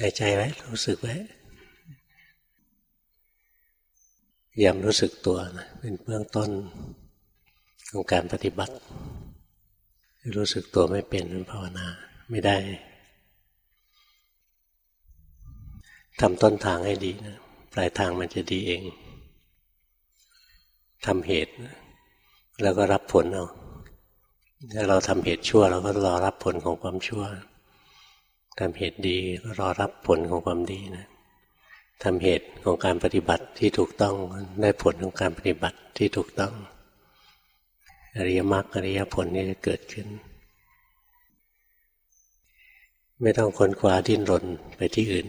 หายใจไว้รู้สึกไว้ยามรู้สึกตัวนะเป็นเบื้องต้นของการปฏิบัติ รู้สึกตัวไม่เป็นภาวนาไม่ได้ทำต้นทางให้ดีนะปลายทางมันจะดีเองทำเหตุ แล้วก็รับผลเอาถ้าเราทำเหตุชั่ว เราก็รอรับผลของความชั่ว ทำเหตุดีก็รอรับผลของความดีนะทำเหตุของการปฏิบัติที่ถูกต้องได้ผลของการปฏิบัติที่ถูกต้อง อริยมรรคอริยผลนี่จะเกิดขึ้น ไม่ต้องค้นคว้าดิ้นรนไปที่อื่น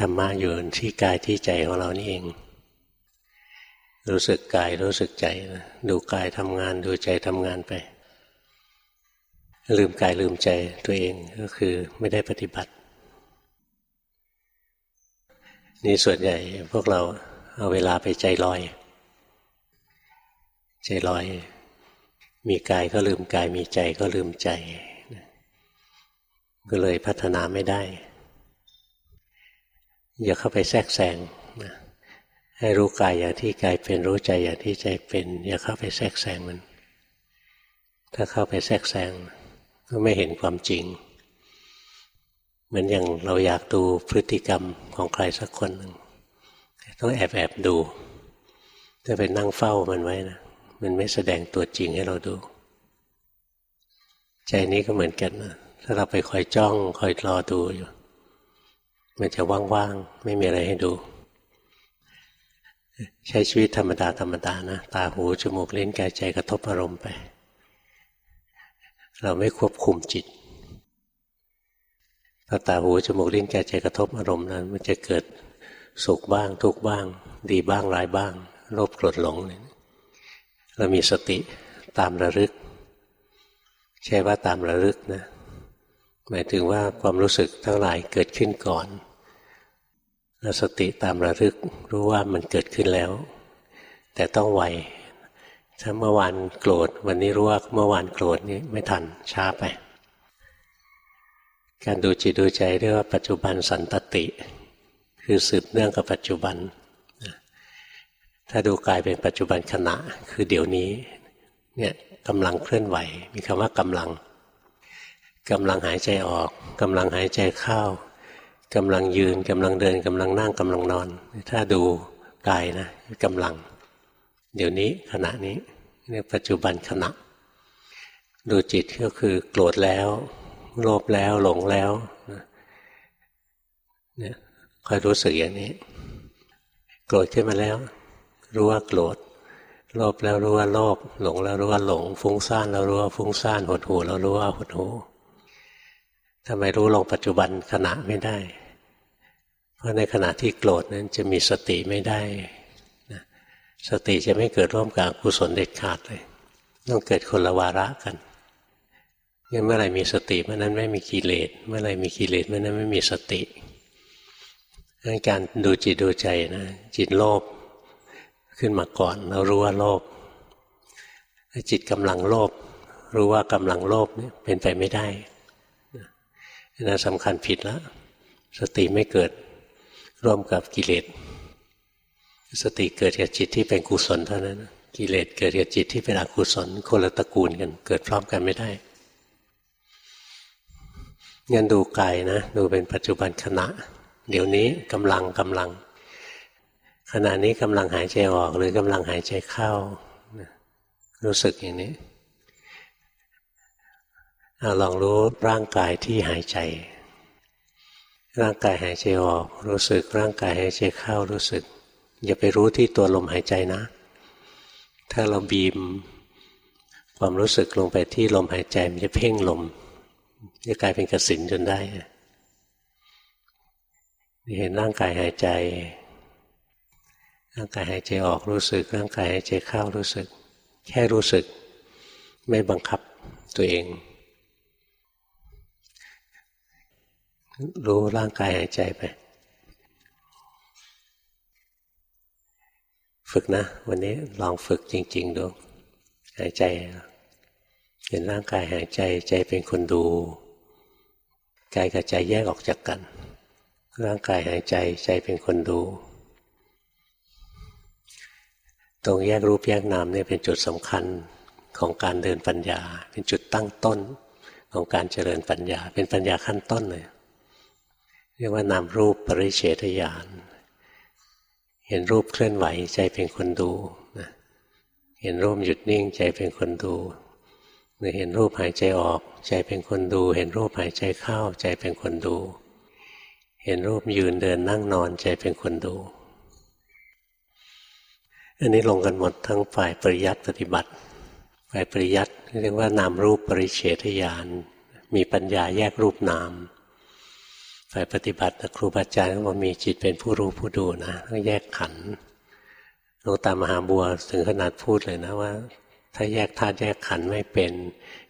ธรรมะอยู่ที่กายที่ใจของเรานี่เอง รู้สึกกายรู้สึกใจนะดูกายทำงานดูใจทำงานไป ลืมกายลืมใจตัวเองก็คือไม่ได้ปฏิบัติ นี่ส่วนใหญ่พวกเราเอาเวลาไปใจลอย ใจลอย มีกายก็ลืมกายมีใจก็ลืมใจ ก็เลยพัฒนาไม่ได้ อย่าเข้าไปแทรกแซงนะให้รู้กายอย่างที่กายเป็นรู้ใจอย่างที่ใจเป็น อย่าเข้าไปแทรกแซงมัน ถ้าเข้าไปแทรกแซง ก็ไม่เห็นความจริง เหมือนอย่างเราอยากดูพฤติกรรมของใครสักคนหนึ่งต้องแอบแอบดูถ้าไปนั่งเฝ้ามันไว้นะมันไม่แสดงตัวจริงให้เราดู ใจนี้ก็เหมือนกันนะถ้าเราไปคอยจ้อง คอยรอดูอยู่ มันจะว่างๆ ไม่มีอะไรให้ดู ใช้ชีวิตธรรมดาธรรมดานะ ตาหูจมูกเล่นกายใจกระทบอารมณ์ไป เราไม่ควบคุมจิตพอตาหูจมูกลิ้นกายใจกระทบอารมณ์นั้น มันจะเกิดสุขบ้าง ทุกบ้าง ดีบ้างร้ายบ้างโลภโกรธหลงเนี่ยเรามีสติตามระลึก ใช่ว่าตามระลึกนะ หมายถึงว่าความรู้สึกทั้งหลายเกิดขึ้นก่อนเราสติตามระลึกรู้ว่ามันเกิดขึ้นแล้ว แต่ต้องไว ถ้าเมื่อวานโกรธ วันนี้รู้ว่าเมื่อวานโกรธนี่ไม่ทันช้าไป การดูจิตดูใจเรียกว่าปัจจุบันสันตติ คือสืบเนื่องกับปัจจุบัน ถ้าดูกายเป็นปัจจุบันขณะ คือเดี๋ยวนี้เนี่ยกำลังเคลื่อนไหว มีคำว่ากำลังกำลังหายใจออกกำลังหายใจเข้ากำลังยืนกำลังเดินกำลังนั่งกำลังนอน ถ้าดูกายนะกำลัง เดี๋ยวนี้ขณะนี้เรียกปัจจุบันขณะ ดูจิตก็คือโกรธแล้ว โลภแล้วหลงแล้วเนี่ยคอยรู้สึกอย่างนี้ โกรธขึ้นมาแล้ว รู้ว่าโกรธโลภแล้วรู้ว่าโลภหลงแล้วรู้ว่าหลง ฟุ้งซ่านแล้วรู้ว่าฟุ้งซ่านหดหูแล้วรู้ว่าหดหูทำไมรู้ลงปัจจุบันขณะไม่ได้ เพราะในขณะที่โกรธนั้นจะมีสติไม่ได้ สติจะไม่เกิดร่วมกับกุศลเด็ดขาดเลยต้องเกิดคนละวาระกันงั้นเมื่อไรมีสติเมื่อนั้นไม่มีกิเลสเมื่อไรมีกิเลสเมื่อนั้นไม่มีสติงั้นการดูจิตดูใจนะ จิตโลภขึ้นมาก่อน เรารู้ว่าโลภจิตกำลังโลภรู้ว่ากำลังโลภเนี่ยเป็นไปไม่ได้นั่นสำคัญผิดแล้วสติไม่เกิดร่วมกับกิเลส สติเกิดกับจิตที่เป็นกุศลเท่านั้น กิเลสเกิดกับจิตที่เป็นอกุศลคนละตระกูลกันเกิดพร้อมกันไม่ได้งั้นดูกายนะ ดูเป็นปัจจุบันขณะ เดี๋ยวนี้กำลังกำลัง ขณะนี้กำลังหายใจออกหรือกำลังหายใจเข้า รู้สึกอย่างนี้ลองรู้ร่างกายที่หายใจ ร่างกายหายใจออก รู้สึกร่างกายหายใจเข้ารู้สึก อย่าไปรู้ที่ตัวลมหายใจนะ ถ้าเราบีมความรู้สึกลงไปที่ลมหายใจมันจะเพ่งลมจะกลายเป็นกระสินจนได้เห็นร่างกายหายใจ ร่างกายหายใจออกรู้สึก ร่างกายหายใจเข้ารู้สึก แค่รู้สึก ไม่บังคับตัวเอง รู้ร่างกายหายใจไป ฝึกนะ วันนี้ลองฝึกจริง ๆ ดู หายใจ เห็นร่างกายหายใจใจเป็นคนดูกายกับใจแยกออกจากกัน ร่างกายหายใจใจเป็นคนดู ตรงแยกรูปแยกนามเนี่ยเป็นจุดสำคัญของการเดินปัญญา เป็นจุดตั้งต้นของการเจริญปัญญา เป็นปัญญาขั้นต้นเลยเรียกว่านามรูปปริเฉทญาณ เห็นรูปเคลื่อนไหวใจเป็นคนดูนะเห็นรูปหยุดนิ่งใจเป็นคนดูหรือเห็นรูปหายใจออก ใจเป็นคนดู เห็นรูปหายใจเข้า ใจเป็นคนดู เห็นรูปยืนเดินนั่งนอนใจเป็นคนดู อันนี้ลงกันหมดทั้งฝ่ายปริยัติปฏิบัติ ฝ่ายปริยัติเรียกว่านามรูปปริเฉทญาณมีปัญญาแยกรูปนาม ฝ่ายปฏิบัติครูบาอาจารย์ก็บอกมีจิตเป็นผู้รู้ผู้ดูนะต้องแยกขันหลวงตามหาบัวถึงขนาดพูดเลยนะว่า ถ้าแยกธาตุแยกขันไม่เป็น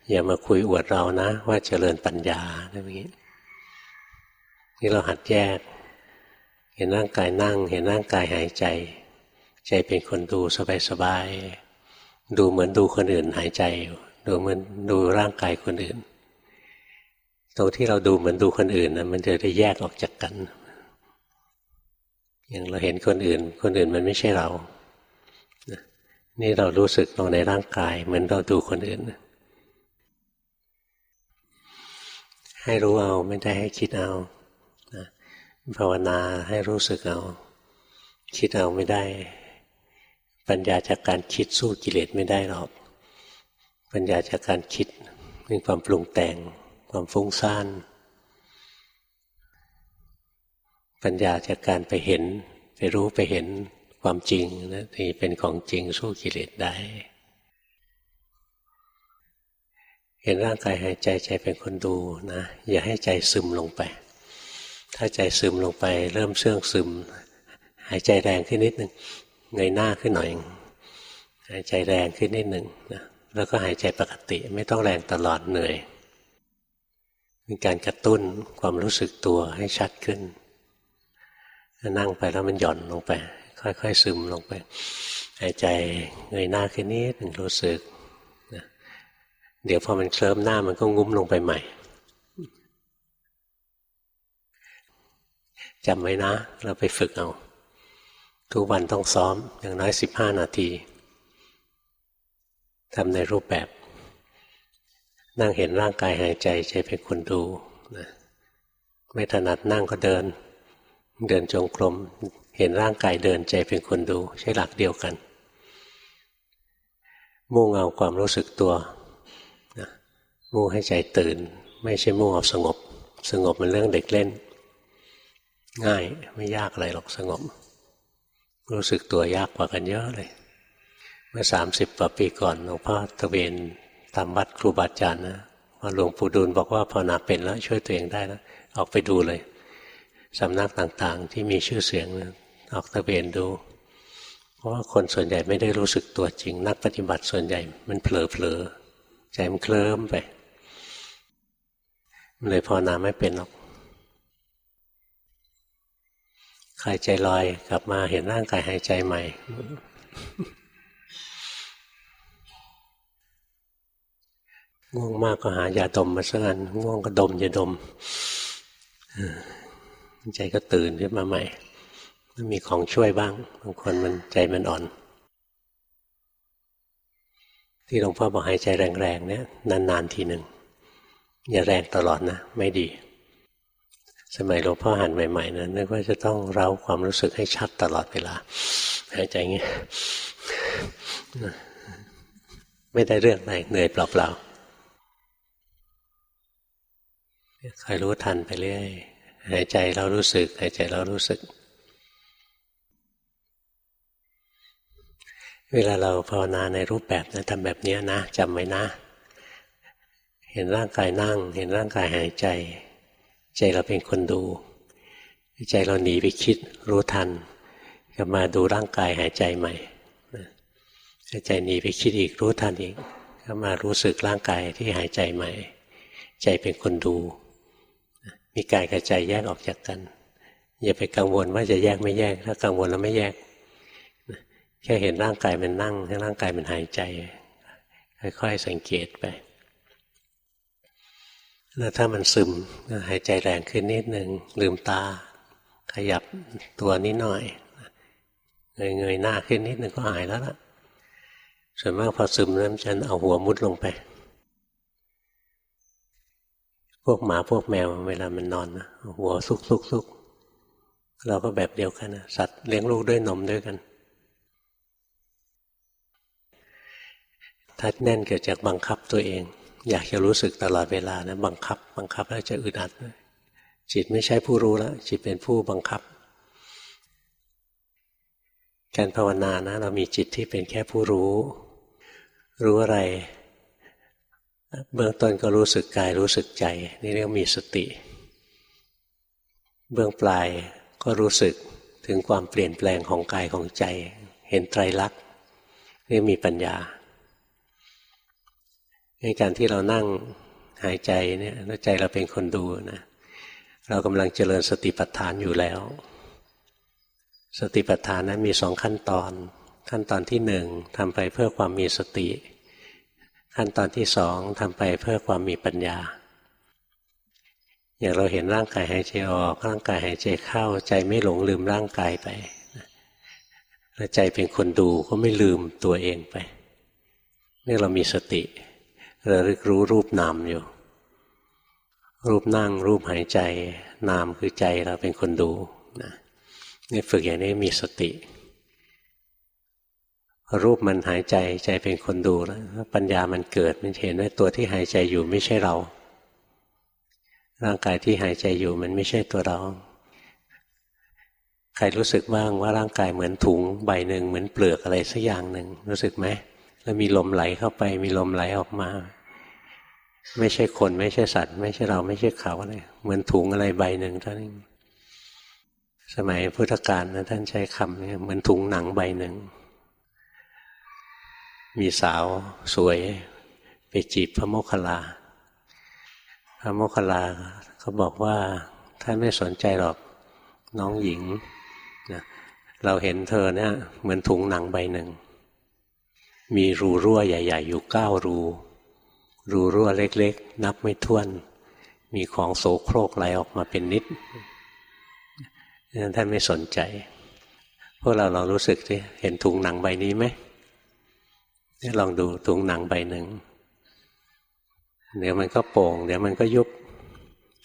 อย่ามาคุยอวดเรานะ ว่าเจริญปัญญาอะไรอย่างนี้นี่เราหัดแยก เห็นร่างกายนั่ง เห็นร่างกายหายใจ ใจเป็นคนดูสบายๆดูเหมือนดูคนอื่นหายใจ ดูเหมือนดูร่างกายคนอื่น ตรงที่เราดูเหมือนดูคนอื่นนะมันจะได้แยกออกจากกัน อย่างเราเห็นคนอื่น คนอื่นมันไม่ใช่เรา นี่เรารู้สึกลงในร่างกาย เหมือนเราดูคนอื่น ให้รู้เอาไม่ได้ให้คิดเอาภาวนาให้รู้สึกเอา คิดเอาไม่ได้ ปัญญาจากการคิดสู้กิเลสไม่ได้หรอก ปัญญาจากการคิดเป็นความปรุงแต่ง ความฟุ้งซ่าน ปัญญาจากการไปเห็น ไปรู้ไปเห็นความจริงนะที่เป็นของจริงสู้กิเลสได้ เห็นร่างกายหายใจใจเป็นคนดูนะ อย่าให้ใจซึมลงไป ถ้าใจซึมลงไป เริ่มเสื่องซึม หายใจแรงขึ้นนิดหนึ่งเงยหน้าขึ้นหน่อยหายใจแรงขึ้นนิดหนึ่งนะแล้วก็หายใจปกติไม่ต้องแรงตลอดเหนื่อย เป็นการกระตุ้นความรู้สึกตัวให้ชัดขึ้น นั่งไปแล้วมันหย่อนลงไป ค่อยๆซึมลงไปหายใจเงยหน้าขึ้นนิดหนึ่งรู้สึกนะเดี๋ยวพอมันเคลิ้มหน้ามันก็งุ้มลงไปใหม่จำไว้นะ เราไปฝึกเอา ทุกวันต้องซ้อมอย่างน้อยสิบห้านาทีทำในรูปแบบ นั่งเห็นร่างกายหายใจใจเป็นคนดูนะไม่ถนัดนั่งก็เดิน เดินจงกรมเห็นร่างกายเดินใจเป็นคนดู ใช้หลักเดียวกัน มุ่งเอาความรู้สึกตัวนะมุ่งให้ใจตื่น ไม่ใช่มุ่งเอาสงบ สงบมันเรื่องเด็กเล่น ง่ายไม่ยากอะไรหรอกสงบ รู้สึกตัวยากกว่ากันเยอะเลย เมื่อสามสิบกว่าปีก่อนหลวงพ่อตะเวน ตามวัดครูบาอาจารย์นะพอหลวงปู่ดูลบอกว่าภาวนาเป็นแล้วช่วยตัวเองได้แล้วออกไปดูเลยสำนักต่างๆ ที่มีชื่อเสียงนะออกตะเวนดู เพราะว่าคนส่วนใหญ่ไม่ได้รู้สึกตัวจริง นักปฏิบัติส่วนใหญ่มันเผลอเผลอใจมันเคลิ้มไปมันเลยภาวนาไม่เป็นหรอกใครใจลอยกลับมาเห็นร่างกายหายใจใหม่ ง่วงมากก็หายาดมมาสักอันง่วงก็ดมยาดมใจก็ตื่นขึ้นมาใหม่มันมีของช่วยบ้าง บางคนมันใจมันอ่อน ที่หลวงพ่อบอกหายใจแรงๆเนี่ยนานๆทีหนึ่งอย่าแรงตลอดนะ ไม่ดี สมัยหลวงพ่อหันใหม่ๆนะนึกว่าจะต้องเร้าความรู้สึกให้ชัดตลอดเวลาหายใจเงี้ยไม่ได้เรื่องอะไรเหนื่อยเปล่าๆ คอยรู้ทันไปเรื่อย หายใจเรารู้สึก หายใจเรารู้สึก เวลาเราภาวนาในรูปแบบนะทำแบบนี้นะจำไว้นะ เห็นร่างกายนั่ง เห็นร่างกายหายใจ ใจเราเป็นคนดู ใจเราหนีไปคิด รู้ทันกลับมาดูร่างกายหายใจใหม่ใจหนีไปคิดอีกรู้ทันอีกก็มารู้สึกร่างกายที่หายใจใหม่ ใจเป็นคนดู มีกายกับใจแยกออกจากกัน อย่าไปกังวลว่าจะแยกไม่แยก ถ้ากังวลแล้วไม่แยก แค่เห็นร่างกายมันนั่งให้ร่างกายมันหายใจ ค่อยๆสังเกตไปแล้วถ้ามันซึมหายใจแรงขึ้นนิดหนึ่งลืมตา ขยับตัวนิดหน่อยเงยเงยหน้าขึ้นนิดหนึ่งก็หายแล้วล่ะส่วนมากพอซึมแล้วฉันเอาหัวมุดลงไป วกหมาพวกแมวเวลามันนอนนะหัวซุกซุกซุกเราก็แบบเดียวกันนะสัตว์เลี้ยงลูกด้วยนมด้วยกัน ถ้าแน่นเกิดจากบังคับตัวเอง อยากจะรู้สึกตลอดเวลานะบังคับ บังคับแล้วจะอึดอัดจิตไม่ใช่ผู้รู้แล้วจิตเป็นผู้บังคับ การภาวนานะ เรามีจิตที่เป็นแค่ผู้รู้ รู้อะไร เบื้องต้นก็รู้สึกกายรู้สึกใจ นี่เรียกมีสติ เบื้องปลายก็รู้สึกถึงความเปลี่ยนแปลงของกายของใจ เห็นไตรลักษณ์เรียกมีปัญญาในการที่เรานั่งหายใจเนี่ยแล้วใจเราเป็นคนดูนะเรากำลังเจริญสติปัฏฐานอยู่แล้ว สติปัฏฐานนั้นมีสองขั้นตอน ขั้นตอนที่หนึ่งทำไปเพื่อความมีสติ ขั้นตอนที่สองทำไปเพื่อความมีปัญญา อย่างเราเห็นร่างกายหายใจออก ร่างกายหายใจเข้า ใจไม่หลงลืมร่างกายไปแล้วใจเป็นคนดูก็ไม่ลืมตัวเองไป นี่เรามีสติระลึกรู้รูปนามอยู่ รูปนั่งรูปหายใจ นามคือใจเราเป็นคนดูนะนี่ฝึกอย่างนี้มีสติ รูปมันหายใจใจเป็นคนดูแล้วปัญญามันเกิดมันเห็นว่าตัวที่หายใจอยู่ไม่ใช่เรา ร่างกายที่หายใจอยู่มันไม่ใช่ตัวเรา ใครรู้สึกบ้างว่าร่างกายเหมือนถุงใบหนึ่งเหมือนเปลือกอะไรสักอย่างหนึ่งรู้สึกไหมแล้วมีลมไหลเข้าไป มีลมไหลออกมา ไม่ใช่คนไม่ใช่สัตว์ ไม่ใช่เราไม่ใช่เขาอะไรเหมือนถุงอะไรใบหนึ่งเท่านั้นสมัยพุทธกาลนะท่านใช้คำนี้เหมือนถุงหนังใบหนึ่ง มีสาวสวยไปจีบพระโมคคัลลา พระโมคคัลลาเขาบอกว่าท่านไม่สนใจหรอกน้องหญิงนะเราเห็นเธอเนี่ยเหมือนถุงหนังใบหนึ่ง มีรูรั่วใหญ่ ๆ อยู่เก้ารู รูรั่วเล็ก ๆ นับไม่ถ้วน มีของโสโครกไหลออกมาเป็นนิดนั้นท่านไม่สนใจ พวกเราลองรู้สึกที่เห็นถุงหนังใบนี้ไหม ลองดูถุงหนังใบหนึ่งเดี๋ยวมันก็โป่ง เดี๋ยวมันก็ยุบ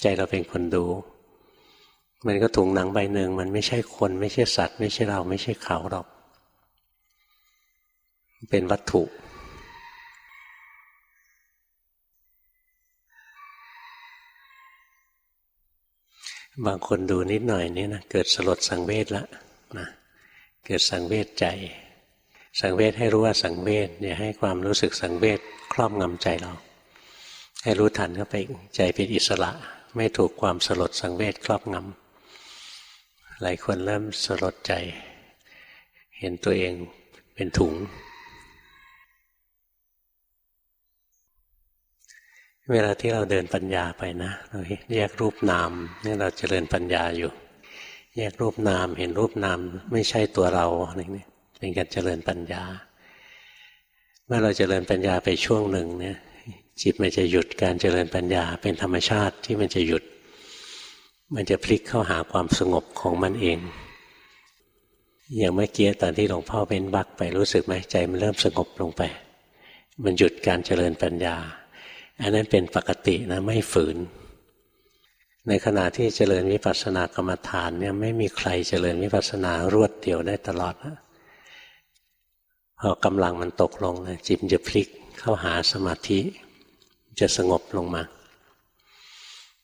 ใจเราเป็นคนดู มันก็ถุงหนังใบหนึ่งมันไม่ใช่คน ไม่ใช่สัตว์ ไม่ใช่เราไม่ใช่เขาหรอก เป็นวัตถุบางคนดูนิดหน่อยนี่นะเกิดสลดสังเวชแล้วนะเกิดสังเวชใจ สังเวชให้รู้ว่าสังเวชอย่าให้ความรู้สึกสังเวชครอบงำใจเรา ให้รู้ทันเข้าไปใจเป็นอิสระ ไม่ถูกความสลดสังเวชครอบงำหลายคนเริ่มสลดใจ เห็นตัวเองเป็นถุง เวลาที่เราเดินปัญญาไปนะเราแยกรูปนามนี่เราจเจริญปัญญาอยู่ แยกรูปนามเห็นรูปนามไม่ใช่ตัวเราอะไรนี่ เป็นการเจริญปัญญา เมื่อเราเจริญปัญญาไปช่วงหนึ่งเนี่ยจิตมันจะหยุดการเจริญปัญญาเป็นธรรมชาติที่มันจะหยุด มันจะพลิกเข้าหาความสงบของมันเอง อย่างเมื่อกี้ตอนที่หลวงพ่อเป็นบักไปรู้สึกไหมใจมันเริ่มสงบลงไป มันหยุดการเจริญปัญญา อันนั้นเป็นปกตินะไม่ฝืน ในขณะที่เจริญวิปัสสนากรรมฐานเนี่ยไม่มีใครเจริญวิปัสสนารวดเดียวได้ตลอดนะ พอกำลังมันตกลงนะจิตจะพลิกเข้าหาสมาธิ จะสงบลงมา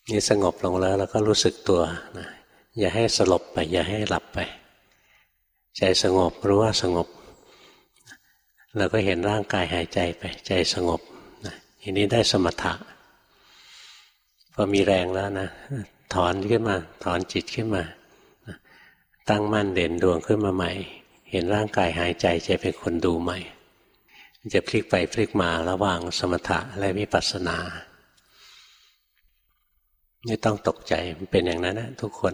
นี่สงบลงแล้วแล้วก็รู้สึกตัวนะอย่าให้สลบไป อย่าให้หลับไป ใจสงบรู้ว่าสงบเราก็เห็นร่างกายหายใจไป ใจสงบนะทีนี้ได้สมถะพอมีแรงแล้วนะถอนขึ้นมา ถอนจิตขึ้นมา ตั้งมั่นเด่นดวงขึ้นมาใหม่ เห็นร่างกายหายใจใจเป็นคนดูใหม่จะพลิกไปพลิกมาระหว่างสมถะและวิปัสสนาไม่ต้องตกใจมันเป็นอย่างนั้นนะทุกคน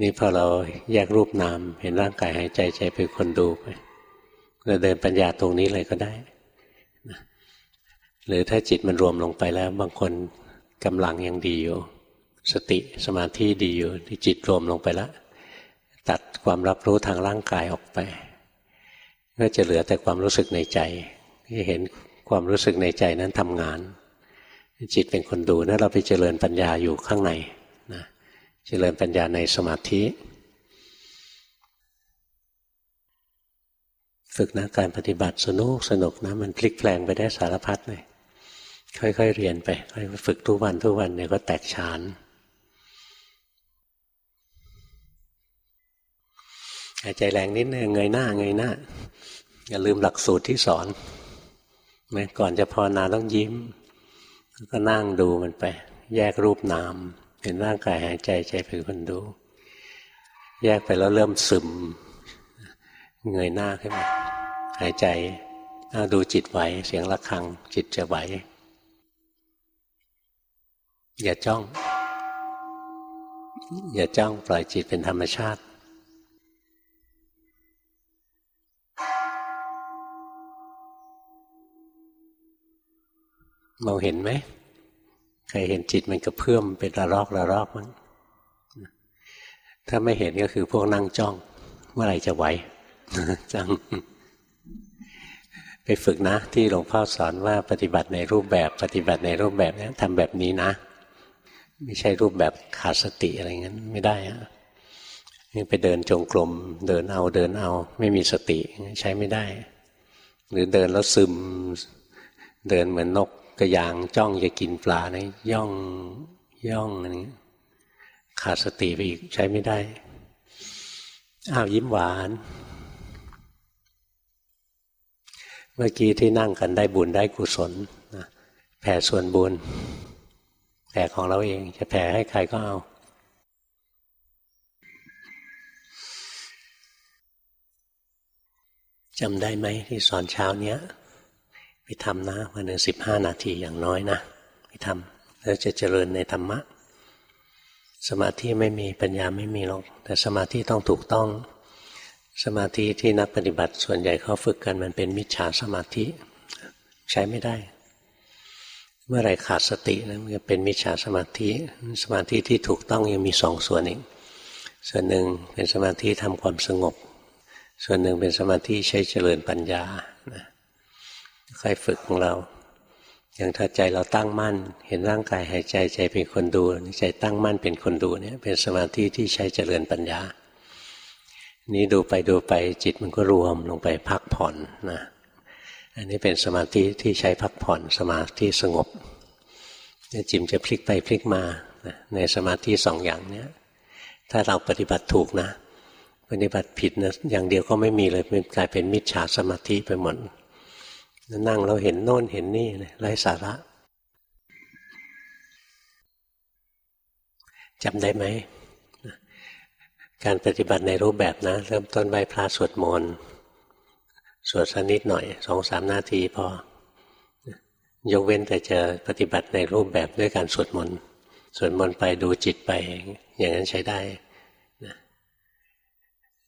นี่พอเราแยกรูปนาม เห็นร่างกายหายใจใจเป็นคนดูไปเราเดินปัญญาตรงนี้เลยก็ได้ หรือถ้าจิตมันรวมลงไปแล้ว บางคนกำลังยังดีอยู่ สติสมาธิดีอยู่ที่จิตรวมลงไปแล้วตัดความรับรู้ทางร่างกายออกไป ก็จะเหลือแต่ความรู้สึกในใจที่เห็นความรู้สึกในใจนั้นทำงาน จิตเป็นคนดูนะเราไปเจริญปัญญาอยู่ข้างในนะเจริญปัญญาในสมาธิ ฝึกนะการปฏิบัติสนุกสนุกนะ มันพลิกแปลงไปได้สารพัดเลยค่อยๆเรียนไปค่อยฝึกทุกวันทุกวันเนี่ยก็แตกฉานหาย ใจแรงนิดนึงเงยหน้าเงยหน้า อย่าลืมหลักสูตรที่สอนไหมก่อนจะพอนาต้องยิ้ม ก็นั่งดูมันไป แยกรูปนาม เห็นร่างกายหายใจใจเป็นคนดู แยกไปแล้วเริ่มซึม เงยหน้าขึ้นมาหายใจเอาดูจิตไหวเสียงะระฆัง จิตจะไหวอย่าจ้อง อย่าจ้องปล่อยจิตเป็นธรรมชาติ มองเห็นไหมใครเห็นจิตมันกระเพื่อมเป็นระลอกระลอกมั้งถ้าไม่เห็นก็คือพวกนั่งจ้อง เมื่อไหร่จะไหวจัง ไปฝึกนะ ที่หลวงพ่อสอนว่าปฏิบัติในรูปแบบ ปฏิบัติในรูปแบบนี้ทำแบบนี้นะ ไม่ใช่รูปแบบขาดสติอะไรเงี้ยไม่ได้อะนี่ไปเดินจงกรมเดินเอาเดินเอา ไม่มีสติใช้ไม่ได้ หรือเดินแล้วซึม เดินเหมือนนก กระยางจ้องจะกินปลานะย่องย่องอะไรเงี้ยขาดสติไปอีกใช้ไม่ได้ อ้าวยิ้มหวาน เมื่อกี้ที่นั่งกันได้บุญได้กุศลนะแผ่ส่วนบุญแผ่ของเราเองจะแผ่ให้ใครก็เอาจำได้ไหมที่สอนเช้าเนี้ย ไปทำนะวันหนึ่งสิบห้านาทีอย่างน้อยนะไปทำแล้วจะเจริญในธรรมะ สมาธิไม่มีปัญญาไม่มีหรอก แต่สมาธิต้องถูกต้อง สมาธิที่นักปฏิบัติส่วนใหญ่เขาฝึกกันมันเป็นมิจฉาสมาธิ ใช้ไม่ได้ เมื่อไรขาดสตินะมันจะเป็นมิจฉาสมาธิ สมาธิที่ถูกต้องยังมีสองส่วนเองส่วนหนึ่งเป็นสมาธิทำความสงบ ส่วนหนึ่งเป็นสมาธิใช้เจริญปัญญา ค่อยฝึกของเรา อย่างถ้าใจเราตั้งมั่น เห็นร่างกายหายใจใจเป็นคนดูใจตั้งมั่นเป็นคนดูเนี่ยเป็นสมาธิที่ใช้เจริญปัญญา นี้ดูไปดูไปจิตมันก็รวมลงไปพักผ่อนนะอันนี้เป็นสมาธิที่ใช้พักผ่อนสมาธิสงบจิมจะพลิกไปพลิกมาในสมาธิสองอย่างเนี้ยถ้าเราปฏิบัติถูกนะ ปฏิบัติผิดนะอย่างเดียวก็ไม่มีเลยมันกลายเป็นมิจฉาสมาธิไปหมด นั่งเราเห็นโน่นเห็นนี่ไร้สาระจำได้ไหม การปฏิบัติในรูปแบบนะ เริ่มต้นไหว้พระสวดมนต์สวดสักนิดหน่อยสองสามนาทีพอยกเว้นแต่จะปฏิบัติในรูปแบบด้วยการสวดมนต์สวดมนต์ไปดูจิตไป อย่างนั้นใช้ได้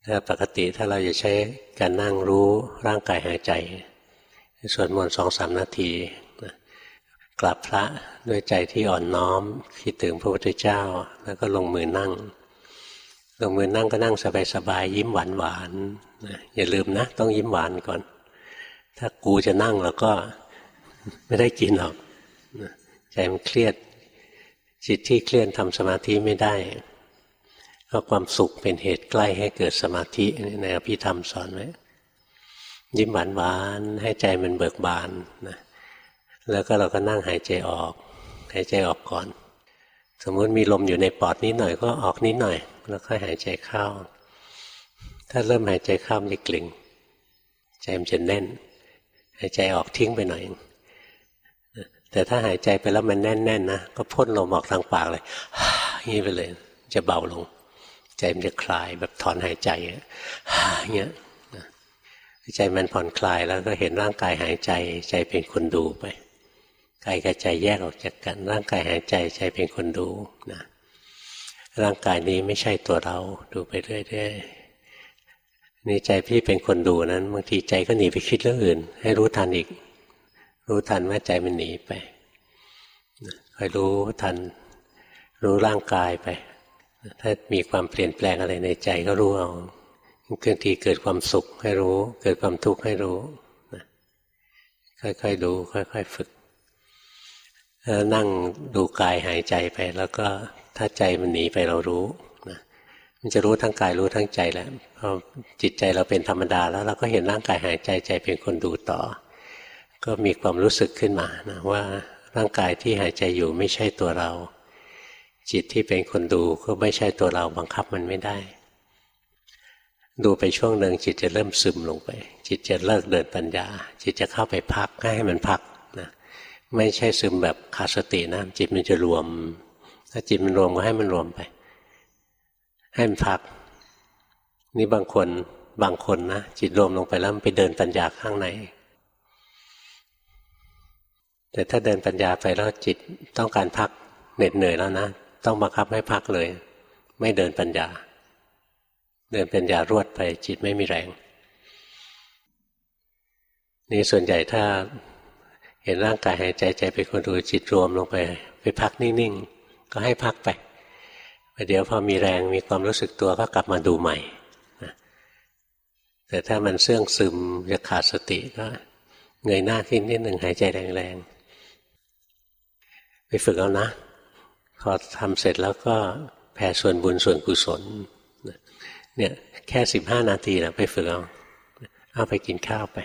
ถ้าปกติถ้าเราจะใช้การนั่งรู้ร่างกายหายใจ สวดมนต์สองสามนาทีกลับพระด้วยใจที่อ่อนน้อม คิดถึงพระพุทธเจ้า แล้วก็ลงมือนั่ง ลงมือนั่งก็นั่งสบายๆยิ้มหวานหวานอย่าลืมนะ ต้องยิ้มหวานก่อน ถ้ากูจะนั่งแล้วก็ไม่ได้กินหรอกใจมันเครียด จิตที่เครียดทำสมาธิไม่ได้เพราะความสุขเป็นเหตุใกล้ให้เกิดสมาธิในอภิธรรมสอนไว้ ยิ้มหวานหวานให้ใจมันเบิกบานนะแล้วก็เราก็นั่งหายใจออกหายใจออกก่อน สมมติมีลมอยู่ในปอดนิดหน่อยก็ออกนิดหน่อย แล้วค่อยหายใจเข้า ถ้าเริ่มหายใจเข้ามันจะกลิ่งใจมันจะแน่น หายใจออกทิ้งไปหน่อยแต่ถ้าหายใจไปแล้วมันแน่นๆนนะก็พ่นลมออกทางปากเลยงี้ไปเลย จะเบาลง ใจมันจะคลายแบบถอนหายใจอย่างเงี้ย ใจมันผ่อนคลายแล้วก็เห็นร่างกายหายใจ ใจเป็นคนดูไปกายกับใจแยกออกจากกัน ร่างกายหายใจใจเป็นคนดูนะร่างกายนี้ไม่ใช่ตัวเราดูไปเรื่อยๆนี่ใจพี่เป็นคนดูนั้นบางทีใจก็หนีไปคิดเรื่องอื่น ให้รู้ทันอีก รู้ทันว่าใจมันหนีไปคอยรู้ทัน รู้ร่างกายไป ถ้ามีความเปลี่ยนแปลงอะไรในใจก็รู้เอา บางทีเกิดความสุขให้รู้ เกิดความทุกข์ให้รู้ค่อยๆดู ค่อย ๆ ฝึกนั่งดูกายหายใจไป แล้วก็ถ้าใจมันหนีไปเรารู้นะมันจะรู้ทั้งกายรู้ทั้งใจแหละพอจิตใจเราเป็นธรรมดาแล้วเราก็เห็นร่างกายหายใจใจเป็นคนดูต่อ ก็มีความรู้สึกขึ้นมานะว่าร่างกายที่หายใจอยู่ไม่ใช่ตัวเรา จิตที่เป็นคนดูก็ไม่ใช่ตัวเราบังคับมันไม่ได้ ดูไปช่วงหนึ่งจิตจะเริ่มซึมลงไป จิตจะเลิกเดินปัญญา จิตจะเข้าไปพักให้มันพักนะไม่ใช่ซึมแบบขาดสตินะจิตมันจะรวม ถ้าจิตมันรวมก็ให้มันรวมไป ให้มันพัก นี่บางคนบางคนนะจิตรวมลงไปแล้วมันไปเดินปัญญาข้างในแต่ถ้าเดินปัญญาไปแล้วจิตต้องการพักเหน็ดเหนื่อยแล้วนะ ต้องบังคับให้พักเลย ไม่เดินปัญญา เดินปัญญารวดไปจิตไม่มีแรง นี่ส่วนใหญ่ถ้าเห็นร่างกายหายใจใจเป็นคนดูจิตรวมลงไป ไปพักนิ่งๆ ก็ให้พักไปเดี๋ยวพอมีแรงมีความรู้สึกตัวก็กลับมาดูใหม่แต่ถ้ามันเสื่องซึมจะขาดสติก็เงยหน้าขึ้นนิดหนึ่งหายใจแรงๆ ไปฝึกเอานะ พอทำเสร็จแล้วก็แผ่ส่วนบุญส่วนกุศล เนี่ยแค่สิบห้านาทีนะไปฝึกเอาเอาไปกินข้าวไป